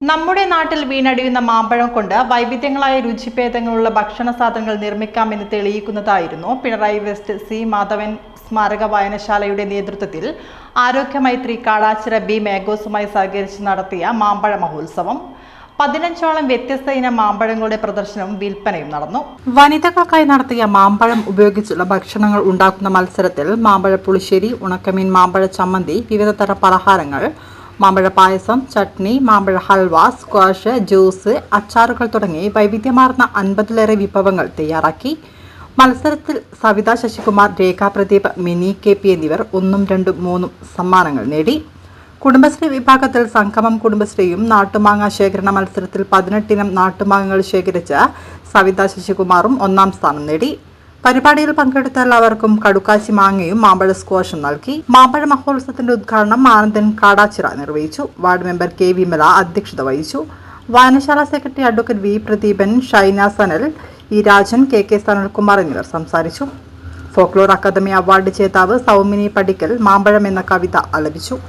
നമ്മുടെ നാട്ടിൽ വീണടിയുന്ന മാമ്പഴം കൊണ്ട് വൈവിധ്യങ്ങളായ രുചിഭേദങ്ങളുള്ള ഭക്ഷണ സാധനങ്ങൾ നിർമ്മിക്കാമെന്ന് തെളിയിക്കുന്നതായിരുന്നു പിണറായി വെസ്റ്റ് സി മാധവൻ സ്മാരക വായനശാലയുടെ നേതൃത്വത്തിൽ ആരോഗ്യമൈത്രി കാടാച്ചിറ ബി മേഘോസുമായി സഹകരിച്ച് നടത്തിയ മാമ്പഴ മഹോത്സവം. പതിനഞ്ചോളം വ്യത്യസ്ത ഇനം മാമ്പഴങ്ങളുടെ പ്രദർശനവും വിൽപ്പനയും നടന്നു. വനിതകൾക്കായി നടത്തിയ മാമ്പഴം ഉപയോഗിച്ചുള്ള ഭക്ഷണങ്ങൾ ഉണ്ടാക്കുന്ന മത്സരത്തിൽ മാമ്പഴ പുളിശ്ശേരി ഉണക്കമീൻ മാമ്പഴ ചമ്മന്തി വിവിധ തരം പലഹാരങ്ങൾ മാമ്പഴ പായസം ചട്നി മാമ്പഴ ഹൽവ സ്ക്വാഷ് ജ്യൂസ് അച്ചാറുകൾ തുടങ്ങി വൈവിധ്യമാർന്ന അൻപതിലേറെ വിഭവങ്ങൾ തയ്യാറാക്കി. മത്സരത്തിൽ സവിത ശശികുമാർ രേഖ പ്രദീപ് മിനി കെ പി എന്നിവർ ഒന്നും രണ്ടും മൂന്നും സമ്മാനങ്ങൾ നേടി. കുടുംബശ്രീ വിഭാഗത്തിൽ സംഗമം കുടുംബശ്രീയും നാട്ടുമാങ്ങ ശേഖരണ മത്സരത്തിൽ പതിനെട്ടിനം നാട്ടുമാങ്ങകൾ ശേഖരിച്ച സവിത ശശികുമാറും ഒന്നാം സ്ഥാനം നേടി. പരിപാടിയിൽ പങ്കെടുത്ത എല്ലാവർക്കും കടുക്കാശി മാങ്ങയും മാമ്പഴ സ്ക്വാഷും നൽകി. മാമ്പഴ മഹോത്സവത്തിന്റെ ഉദ്ഘാടനം ആനന്ദൻ കാടാച്ചിറ നിർവഹിച്ചു. വാർഡ് മെമ്പർ കെ വിമല അധ്യക്ഷത വഹിച്ചു. വായനശാല secretary advocate V Pradeepan Shaina Sanal E Rajan K K Sanalkumar എന്നിവർ സംസാരിച്ചു. ഫോക്ലോർ അക്കാദമി അവാർഡ് ജേതാവ് സൗമിനി പടിക്കൽ മാമ്പഴം എന്ന കവിത ആലപിച്ചു